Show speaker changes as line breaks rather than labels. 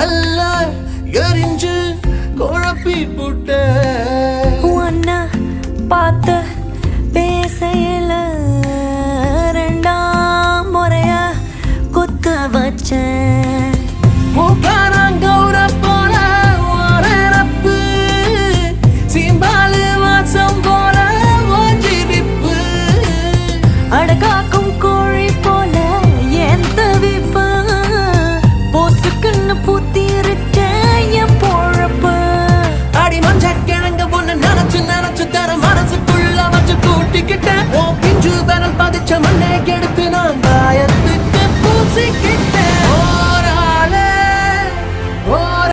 கல்லால் எரிஞ்சு குழப்பி போட்ட.
அண்ணா பார்த்து பேசல ரெண்டாம் முறையா குத்த வச்சேன்.
get that won't get